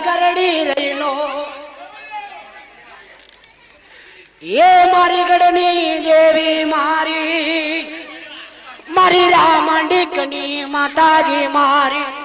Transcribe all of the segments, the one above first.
ગરડી રહેલો. એ મારી ગઢની દેવી મારી મારી રામંડિકની માતાજી મારી.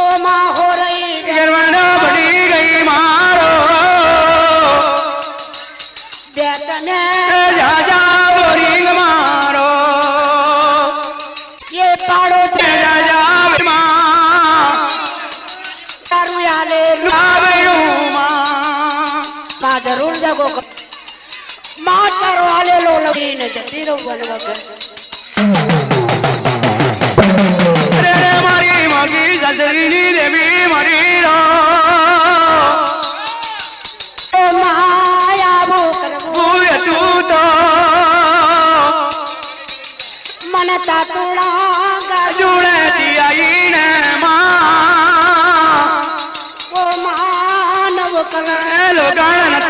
આંખોમાં હો રહી ગરવાડો ભળી ગઈ મારો. બે તને જાજા બોરિંગ મારો. એ પાડો છે. જાજા માં. તારું આલે લાવણું માં પાદરૂલ જગો માં જતી રહું બનવા લો ગાળા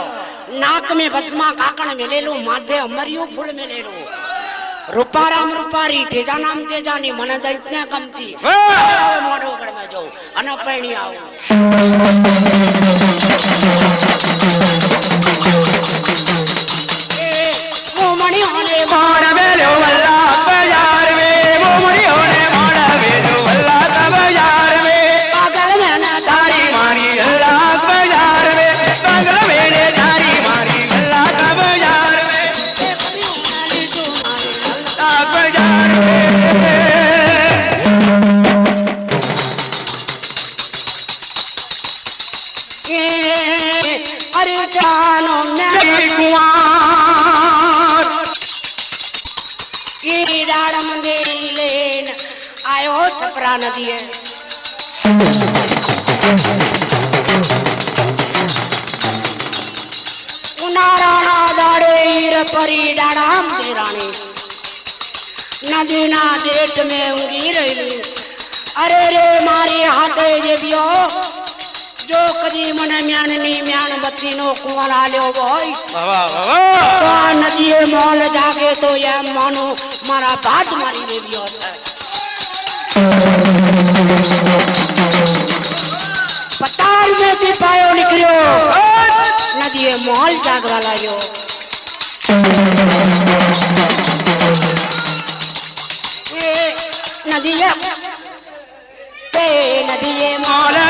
में ભસ્મા કાકણ મેલેલું માથે અમરિયું ફૂલ મેલેલું. રૂપારામ રૂપારી તેજા નામ તેજાની મને દંત ને ગમતી મોડો ગળમાં જવું અને પૈણી આવું. એ મોમણી હોને મોડ ઉનાળાના દાડે ઈર પરી ડાડામ દેરાણી. નદીના જેઠ મેં ઊંઘી રહેલી. અરે રે મારી હાથે જેવ્યો જો કદી મને મ્યાણની મ્યાણબત્તીનો કુંવર આલ્યો હોય તો આ નદીએ મોલ જાગે તો એમ માનું મારા ભાત મારી દેવ્યો છે. મેથી પાયો નીકળ્યો. નદીએ મોલ જાગવા લાગ્યો. નદીએ નદીએ મોલ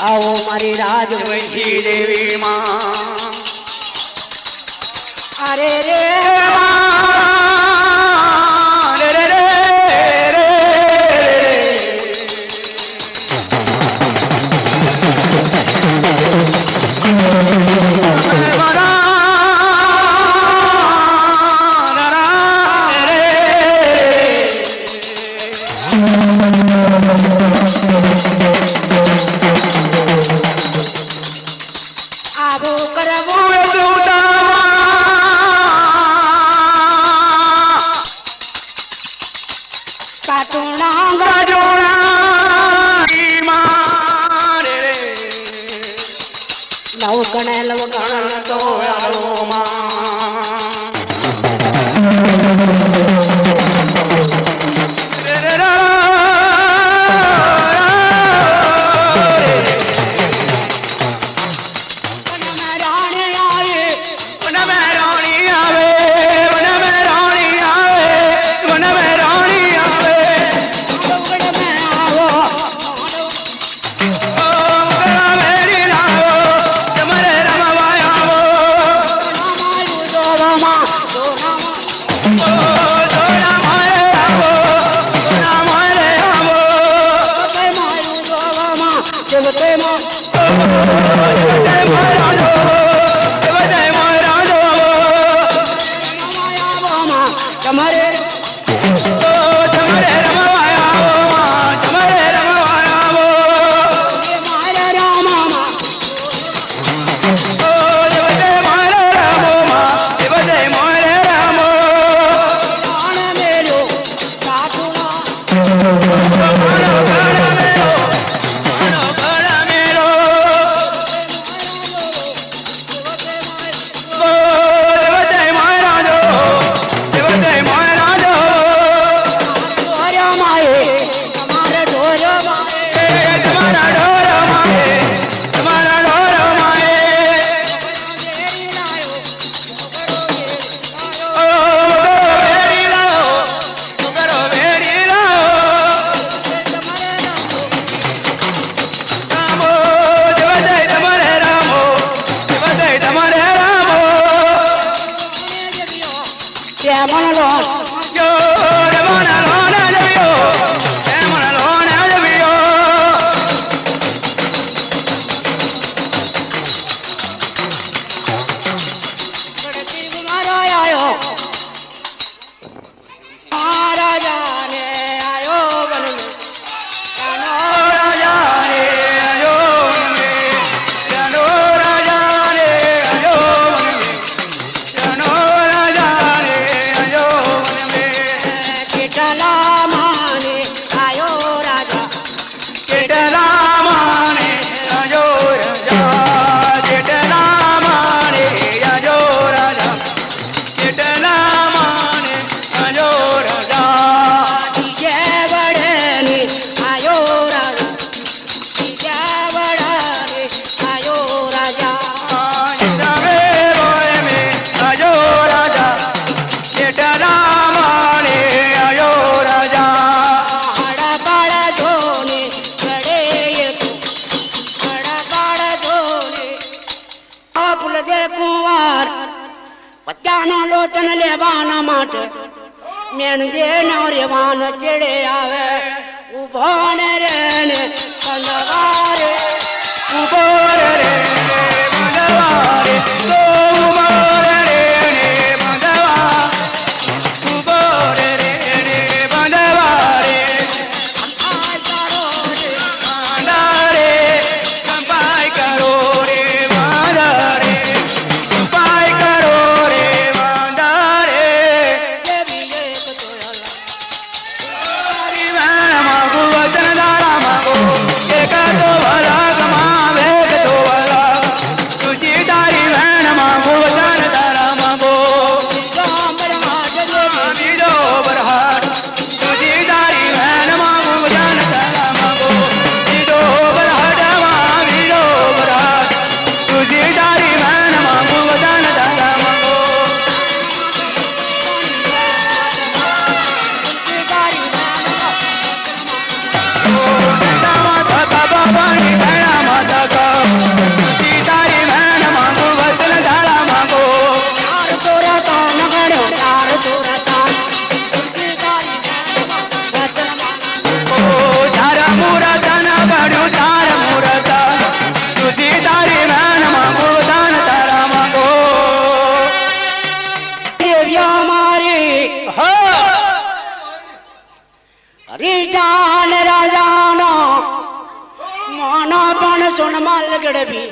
આવો મારી રાજ દેવી માં ગણ તો Música રેવાના માટે. મેણજે નો રેવાન ચડે આવે. ઊભો ને રે ને કંદવારે ઊભો રે રે બંધવા बिगड़े भी।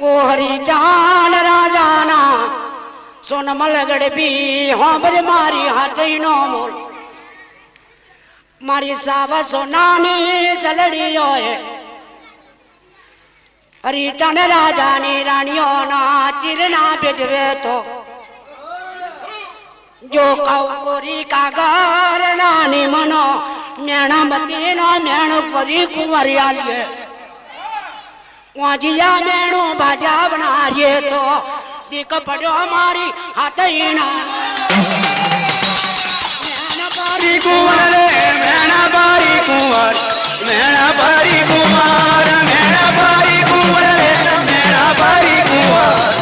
ओ हरी जान राजाना सुन मलगड़ भी। हाँ, हो बरे मारी हाथ नो मोल। मारी सावा सोना नी सलड़ी होए हरी चन राजानी रानियो ना चिर ना बेजवे तो। जो कौ गोरी का गार नानी मनो। મતી નો મેણ પરી કુંવરી આલીએ વાંજિયા મેણો બાજા બનારીએ તો દીક પડ્યો મારી હાથઈના. મેણ પારી કુંવર મેણા પારી કુંવર મેણા કુંવર મેણા કુંવર મેણા કુંવર.